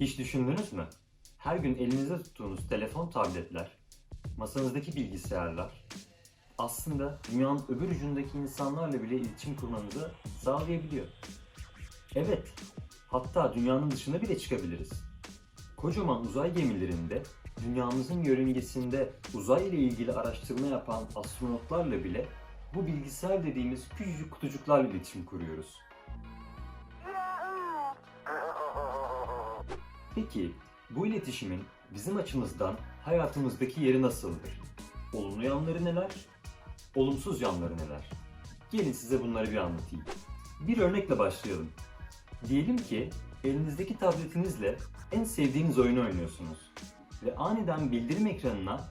Hiç düşündünüz mü? Her gün elinizde tuttuğunuz telefon, tabletler, masanızdaki bilgisayarlar aslında dünyanın öbür ucundaki insanlarla bile iletişim kurmanızı sağlayabiliyor. Evet, hatta dünyanın dışına bile çıkabiliriz. Kocaman uzay gemilerinde dünyamızın yörüngesinde uzay ile ilgili araştırma yapan astronotlarla bile bu bilgisayar dediğimiz küçücük kutucuklarla iletişim kuruyoruz. Peki bu iletişimin bizim açımızdan hayatımızdaki yeri nasıldır? Olumlu yanları neler? Olumsuz yanları neler? Gelin size bunları bir anlatayım. Bir örnekle başlayalım. Diyelim ki elinizdeki tabletinizle en sevdiğiniz oyunu oynuyorsunuz ve aniden bildirim ekranına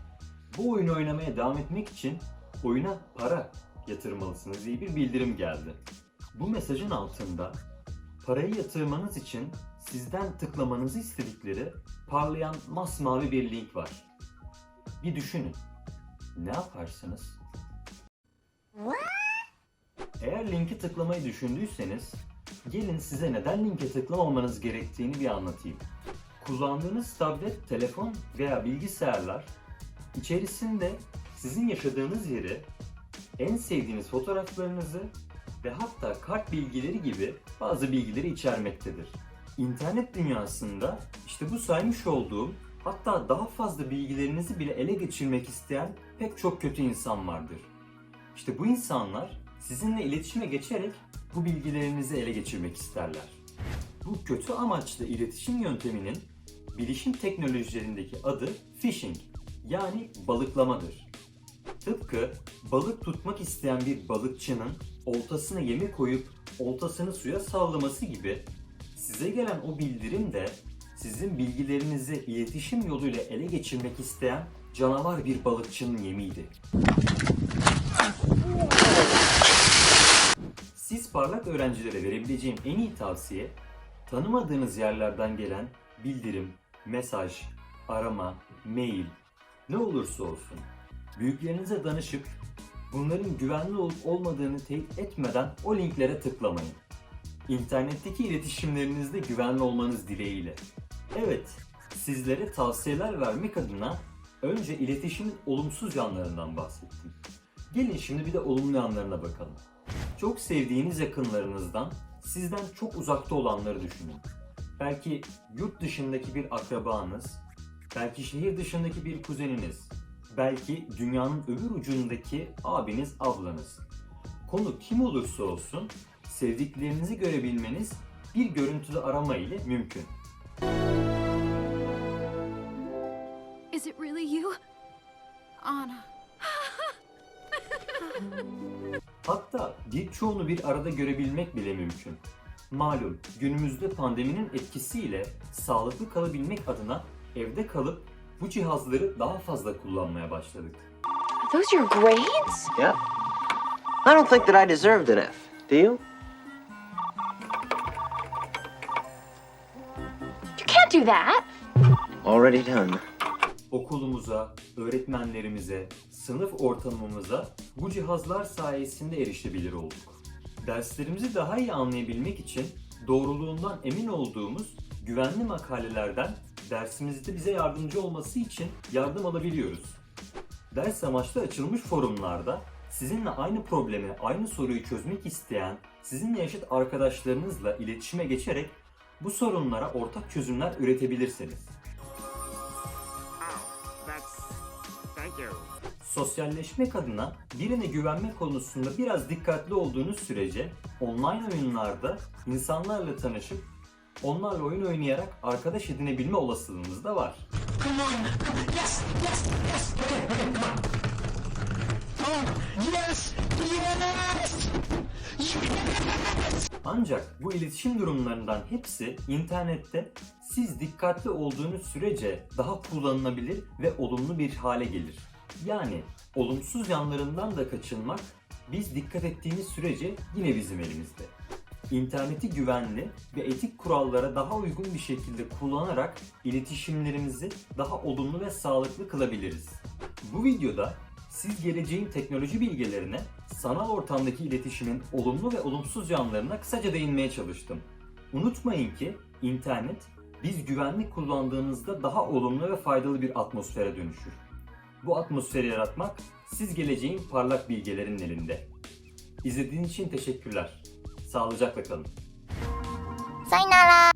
bu oyunu oynamaya devam etmek için oyuna para yatırmalısınız diye bir bildirim geldi. Bu mesajın altında parayı yatırmanız için sizden tıklamanızı istedikleri parlayan masmavi bir link var. Bir düşünün. Ne yaparsınız? Eğer linki tıklamayı düşündüyseniz, gelin size neden linke tıklamamanız gerektiğini bir anlatayım. Kullandığınız tablet, telefon veya bilgisayarlar içerisinde sizin yaşadığınız yeri, en sevdiğiniz fotoğraflarınızı ve hatta kart bilgileri gibi bazı bilgileri içermektedir. İnternet dünyasında işte bu saymış olduğum hatta daha fazla bilgilerinizi bile ele geçirmek isteyen pek çok kötü insan vardır. İşte bu insanlar sizinle iletişime geçerek bu bilgilerinizi ele geçirmek isterler. Bu kötü amaçlı iletişim yönteminin bilişim teknolojilerindeki adı phishing yani balıklamadır. Tıpkı balık tutmak isteyen bir balıkçının oltasına yemi koyup oltasını suya sallaması gibi size gelen o bildirim de sizin bilgilerinizi iletişim yoluyla ele geçirmek isteyen canavar bir balıkçının yemiydi. Siz parlak öğrencilere verebileceğim en iyi tavsiye tanımadığınız yerlerden gelen bildirim, mesaj, arama, mail ne olursa olsun büyüklerinize danışıp bunların güvenli olup olmadığını teyit etmeden o linklere tıklamayın. İnternetteki iletişimlerinizde güvenli olmanız dileğiyle. Evet, sizlere tavsiyeler vermek adına önce iletişimin olumsuz yanlarından bahsettim. Gelin şimdi bir de olumlu yanlarına bakalım. Çok sevdiğiniz yakınlarınızdan sizden çok uzakta olanları düşünün. Belki yurt dışındaki bir akrabanız, belki şehir dışındaki bir kuzeniniz, belki dünyanın öbür ucundaki abiniz, ablanız. Konu kim olursa olsun sevdiklerinizi görebilmeniz bir görüntülü arama ile mümkün. Is it really you? Anna. Hatta birçoğunu bir arada görebilmek bile mümkün. Malum günümüzde pandeminin etkisiyle sağlıklı kalabilmek adına evde kalıp bu cihazları daha fazla kullanmaya başladık. Are those your grades? Yep. I don't think that I deserved an F. Do you? Do that. Already done. Okulumuza, öğretmenlerimize, sınıf ortamımıza bu cihazlar sayesinde erişebilir olduk. Derslerimizi daha iyi anlayabilmek için doğruluğundan emin olduğumuz güvenli makalelerden dersimizde bize yardımcı olması için yardım alabiliyoruz. Ders amaçlı açılmış forumlarda sizinle aynı problemi, aynı soruyu çözmek isteyen, sizinle yaşıt arkadaşlarınızla iletişime geçerek bu sorunlara ortak çözümler you. Sosyalleşmek adına birine güvenme konusunda biraz dikkatli olduğunuz sürece online oyunlarda insanlarla tanışıp onlarla oyun oynayarak arkadaş edinebilme olasılığınız da var. Ancak bu iletişim durumlarından hepsi internette siz dikkatli olduğunuz sürece daha kullanılabilir ve olumlu bir hale gelir. Yani olumsuz yanlarından da kaçınmak biz dikkat ettiğimiz sürece yine bizim elimizde. İnterneti güvenli ve etik kurallara daha uygun bir şekilde kullanarak iletişimlerimizi daha olumlu ve sağlıklı kılabiliriz. Bu videoda siz geleceğin teknoloji bilgelerine sanal ortamdaki iletişimin olumlu ve olumsuz yanlarına kısaca değinmeye çalıştım. Unutmayın ki internet biz güvenli kullandığımızda daha olumlu ve faydalı bir atmosfere dönüşür. Bu atmosferi yaratmak siz geleceğin parlak bilgelerinin elinde. İzlediğiniz için teşekkürler. Sağlıcakla kalın. Sayonara.